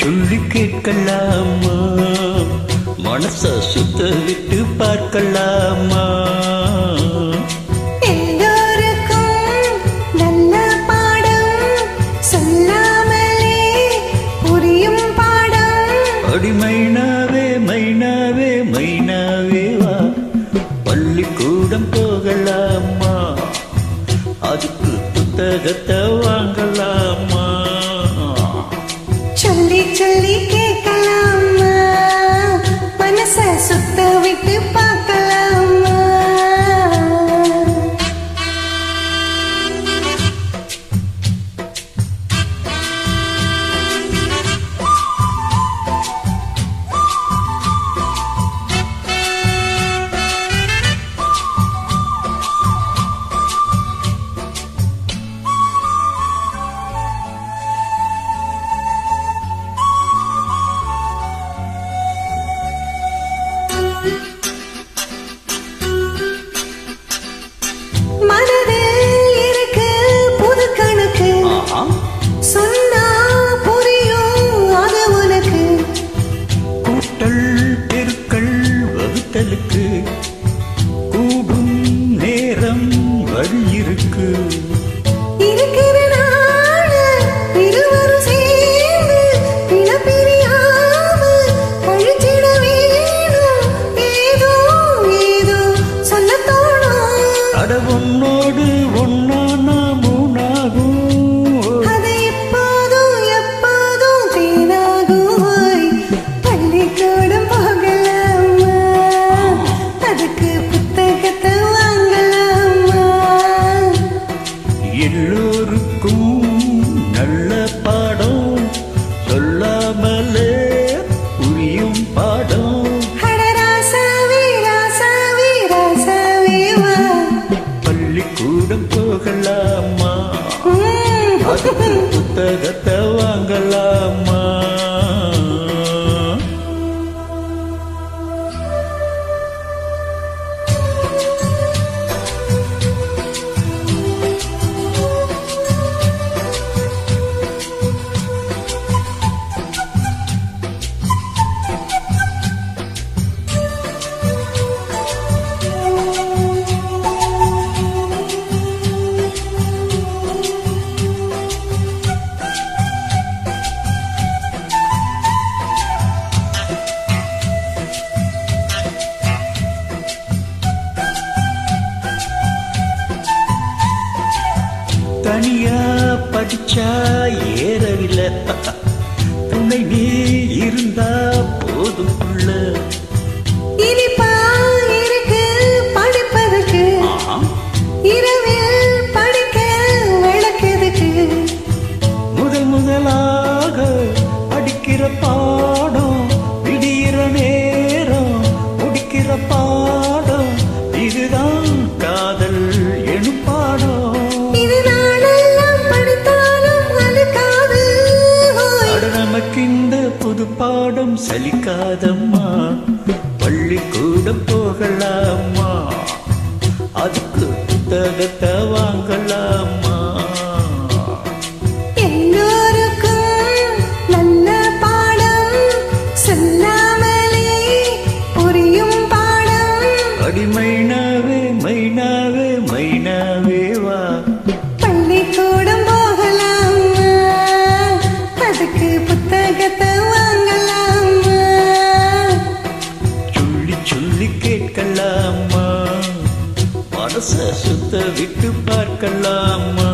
சொல்லி கேட்கலாமா? மனச சுத்த விட்டு பார்க்கலாமா? அடி மைனாவே மைனாவே மைனாவே வா. பள்ளிக்கூடம் போகலாமா? அதுக்கு புத்தகத்தை வாங்கலாமா? சொல்லி literally விட்டு எல்லோருக்கும் நல்ல பாடம். சொல்லாமலே புரியும் பாடம். பள்ளிக்கூடம் போகலாமா? புத்தகத்தை வாங்கலாம் படிச்சா ஏறவில்லை. துணை நீ சலிக்காதம்மா. பள்ளிக்கூடம் போகலாமா அதுக்கு புத்தகத்தை வாங்கலாம். சுத்த விட்டு பார்க்கலாமா?